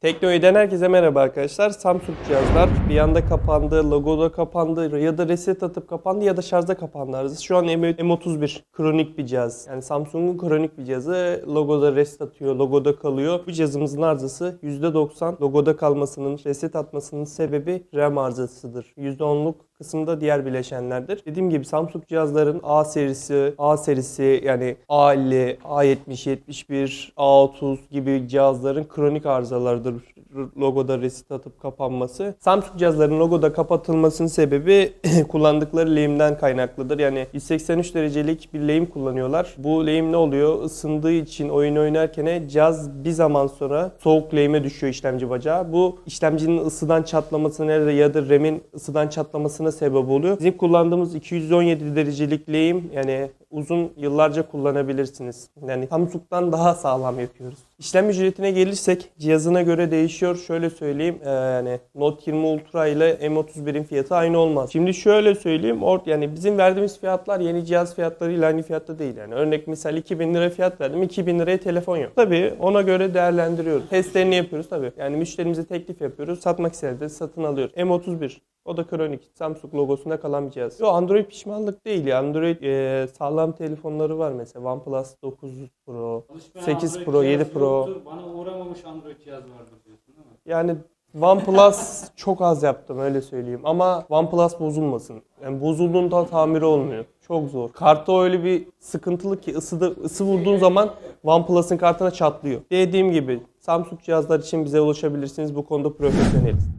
Teknoiden herkese merhaba arkadaşlar. Samsung cihazlar bir anda kapandı, logoda kapandı ya da reset atıp kapandı ya da şarjda kapandı arızası. Şu an M- M31 kronik bir cihaz. Yani Samsung'un kronik bir cihazı logoda reset atıyor, logoda kalıyor. Bu cihazımızın arızası %90 logoda kalmasının, reset atmasının sebebi RAM arızasıdır. %10'luk kısımda diğer bileşenlerdir. Dediğim gibi Samsung cihazların A serisi, A serisi yani A50, A70, 71, A30 gibi cihazların kronik arızalarıdır logoda reset atıp kapanması. Samsung cihazların logoda kapatılmasının sebebi kullandıkları lehimden kaynaklıdır. Yani 183 derecelik bir lehim kullanıyorlar. Bu lehim ne oluyor? Isındığı için oyun oynarken cihaz bir zaman sonra soğuk lehime düşüyor işlemci bacağı. Bu işlemcinin ısıdan çatlamasına ya da RAM'in ısıdan çatlamasına sebep oluyor. Bizim kullandığımız 217 derecelik lehim yani uzun yıllarca kullanabilirsiniz. Yani Samsung'dan daha sağlam yapıyoruz. İşlem ücretine gelirsek cihazına göre değişiyor. Şöyle söyleyeyim e, yani Note 20 Ultra ile M31'in fiyatı aynı olmaz. Şimdi şöyle söyleyeyim ort yani bizim verdiğimiz fiyatlar yeni cihaz fiyatlarıyla aynı fiyatta değil yani. Örnek misal 2000 lira fiyat verdim 2000 liraya telefon yok. Tabii ona göre değerlendiriyoruz. Testlerini yapıyoruz tabii. Yani müşterimize teklif yapıyoruz. Satmak istediğinde satın alıyoruz. M31 o da kronik. Samsung logosunda kalan bir cihaz. Yo Android pişmanlık değil ya. Android e, sağlam telefonları var mesela. OnePlus 9 Pro. Alışmayan 8 Android Pro, 7 cihaz Pro. yoktur, Bana uğramamış Android cihaz vardır diyorsun değil mi? Yani OnePlus çok az yaptım öyle söyleyeyim. Ama OnePlus bozulmasın. Yani bozulduğunda tamiri olmuyor. Çok zor. Kartta öyle bir sıkıntılı ki ısıda, ısı vurduğun zaman OnePlus'ın kartına çatlıyor. Dediğim gibi Samsung cihazlar için bize ulaşabilirsiniz. Bu konuda profesyoneliz.